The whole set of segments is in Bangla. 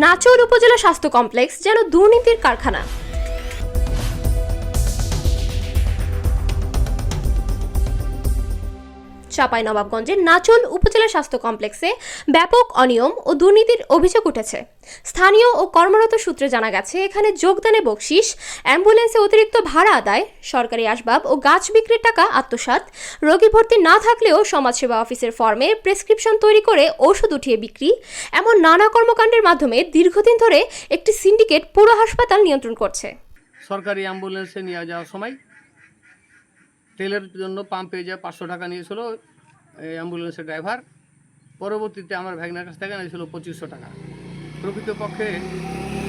নাচল উপজেলা স্বাস্থ্য কমপ্লেক্স যেন দুর্নীতির কারখানা। চাপাই নবাবগঞ্জের নাচল উপজেলা স্বাস্থ্য কমপ্লেক্সে ব্যাপক অনিয়ম ও দুর্নীতির অভিযোগ উঠেছে। স্থানীয় ও কর্মরত সূত্রে জানা গেছে, এখানে যোগদানে বকশিস, অ্যাম্বুলেন্সে অতিরিক্ত ভাড়া আদায়, সরকারি আসবাব ও গাছ বিক্রির টাকা আত্মসাৎ, রোগী ভর্তি না থাকলেও সমাজসেবা অফিসের ফর্মে প্রেসক্রিপশন তৈরি করে ওষুধ উঠিয়ে বিক্রি, এমন নানা কর্মকাণ্ডের মাধ্যমে দীর্ঘদিন ধরে একটি সিন্ডিকেট পুরো হাসপাতাল নিয়ন্ত্রণ করছে। সরকারি অ্যাম্বুলেন্সে নিয়ে যাওয়ার সময় তেলের জন্য পাম্পে যে পাঁচশো টাকা নিয়েছিল এই অ্যাম্বুলেন্সের ড্রাইভার। পরবর্তীতে আমার ভ্যাগনার কাছ থেকে নিয়েছিল পঁচিশশো টাকা। প্রকৃতপক্ষে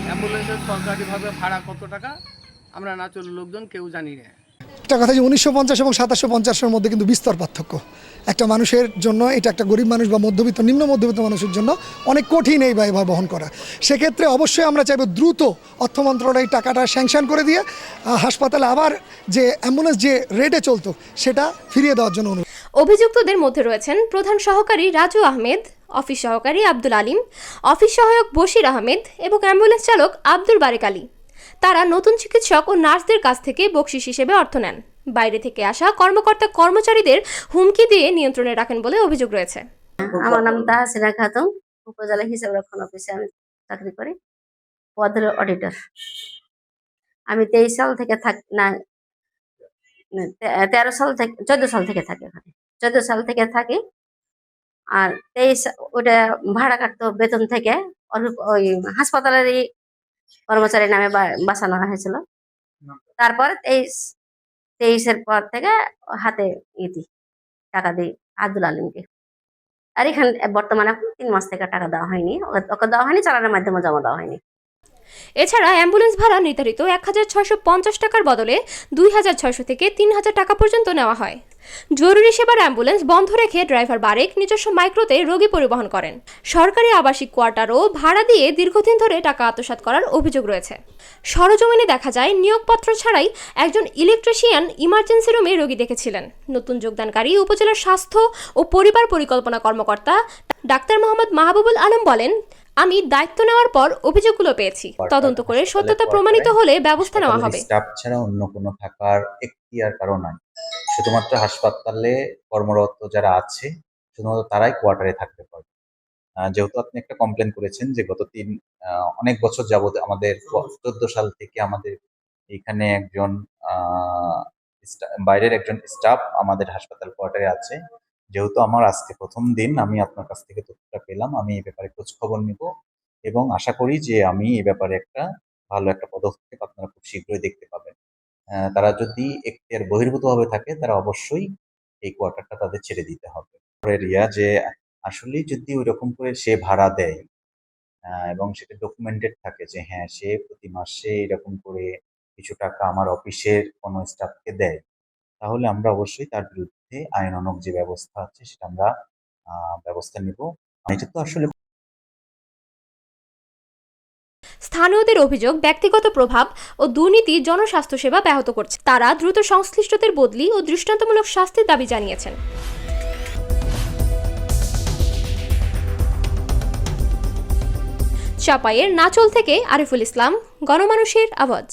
অ্যাম্বুলেন্সের সরকারিভাবে ভাড়া কত টাকা, আমরা নাচল লোকজন কেউ জানি না। একটা কথা যে উনিশশো পঞ্চাশ এবং সাতাশশো পঞ্চাশের মধ্যে কিন্তু বিস্তর পার্থক্য। একটা মানুষের জন্য এটা একটা গরিব মানুষ বা মধ্যবিত্ত, নিম্ন মধ্যবিত্ত মানুষের জন্য অনেক কঠিন এই ব্যয়ভার বহন করা। সেক্ষেত্রে অবশ্যই আমরা চাইব দ্রুত অর্থ মন্ত্রণালয় টাকাটা স্যাংশন করে দিয়ে হাসপাতালে আবার যে অ্যাম্বুলেন্স যে রেটে চলতো সেটা ফিরিয়ে দেওয়ার জন্য অনুরোধ। অভিযুক্তদের মধ্যে রয়েছেন প্রধান সহকারী রাজু আহমেদ, অফিস সহকারী আব্দুল আলিম, অফিস সহায়ক বশির আহমেদ এবং অ্যাম্বুলেন্স চালক আব্দুল বারেক আলী। তারা নতুন চিকিৎসক ও নার্সদের কাছ থেকে বকশিস হিসেবে অর্থ নেন। বাইরে থেকে আসা কর্মকর্তা কর্মচারীদের হুমকি দিয়ে নিয়ন্ত্রণে রাখেন বলে অভিযোগ রয়েছে। আমার নাম তাহসিনা খাতুন, উপজেলা হিসাব রক্ষণ অফিসে আমি চাকরি করি পদ হলো অডিটর আমি তেইশ সাল থেকে থাক, না তেরো সাল থেকে, চোদ্দ সাল থেকে থাকি ওখানে চোদ্দ সাল থেকে থাকি, আর তেইশ ওটা ভাড়া কাটতো বেতন থেকে ওই হাসপাতালেরই কর্মচারী নামে বাঁচানো হয়েছিল। তারপর তেইশ, তেইশের পর থেকে হাতে ইতি, টাকা দিই আব্দুল আলিমকে। আর এখানে, বর্তমানে এখন তিন মাস থেকে টাকা দেওয়া হয়নি। ওকে দেওয়া হয়নি, চালানোর মাধ্যমে জমা দেওয়া হয়নি। এছাড়া অ্যাম্বুলেন্স ভাড়া নির্ধারিত এক হাজার ছয়শো পঞ্চাশ টাকার বদলে দুই হাজার ছয়শো থেকে তিন হাজার টাকা পর্যন্ত নেওয়া হয়। জরুরি সেবার অ্যাম্বুলেন্স বন্ধ রেখে ড্রাইভার বারেক নিজস্ব মাইক্রোতে রোগী পরিবহন করেন। সরকারি আবাসিক কোয়ার্টারও ভাড়া দিয়ে দীর্ঘদিন ধরে টাকা আত্মসাৎ করার অভিযোগ রয়েছে। সরজমিনে দেখা যায়, নিয়োগপত্র ছাড়াই একজন ইলেকট্রিশিয়ান ইমার্জেন্সি রুমে রোগী দেখেছিলেন। নতুন যোগদানকারী উপজেলার স্বাস্থ্য ও পরিবার পরিকল্পনা কর্মকর্তা ডাক্তার মোহাম্মদ মাহবুবুল আলম বলেন আমি দায়িত্ব নেওয়ার পর অভিযোগগুলো পেয়েছি। তদন্ত করে সত্যতা প্রমাণিত হলে ব্যবস্থা নেওয়া হবে। স্টাফ ছাড়া অন্য কোনো থাকার এখতিয়ার কারও নাই। শুধুমাত্র হাসপাতালে কর্মরত যারা আছে শুধুমাত্র তারাই কোয়ার্টারে থাকতে পারবে। আহ, যেহেতু আপনি একটা কমপ্লেন করেছেন যে গত তিন অনেক বছর যাবত আমাদের চোদ্দ সাল থেকে আমাদের এখানে একজন বাইরের একজন স্টাফ আমাদের হাসপাতাল কোয়ার্টারে আছে। যেহেতু আমার আজকে প্রথম দিন, আমি আপনার কাছ থেকে তথ্যটা পেলাম, আমি এই ব্যাপারে খোঁজ খবর নিব এবং আশা করি যে আমি এই ব্যাপারে একটা ভালো একটা পদক্ষেপ আপনারা খুব শীঘ্রই দেখতে পাবেন। তারা যদি এখতিয়ার বহির্ভূতভাবে থাকে, তারা অবশ্যই এই কোয়ার্টারটা তাদের ছেড়ে দিতে হবে। রিয়া যে আসলে যদি ওই রকম করে সে ভাড়া দেয় এবং সেটা ডকুমেন্টেড থাকে যে হ্যাঁ সে প্রতি মাসে এরকম করে কিছু টাকা আমার অফিসের কোনো স্টাফকে দেয়, তাহলে আমরা অবশ্যই তার বিরুদ্ধে আইনানুগ যে ব্যবস্থা আছে সেটা আমরা ব্যবস্থা নিব। এটা তো আসলে স্থানীয়দের অভিযোগ, ব্যক্তিগত প্রভাব ও দুর্নীতি জনস্বাস্থ্য সেবা ব্যাহত করছে। তারা দ্রুত সংশ্লিষ্টদের বদলি ও দৃষ্টান্তমূলক শাস্তির দাবি জানিয়েছেন। চাপাইয়ের নাচল থেকে আরিফুল ইসলাম, গণমানুষের আওয়াজ।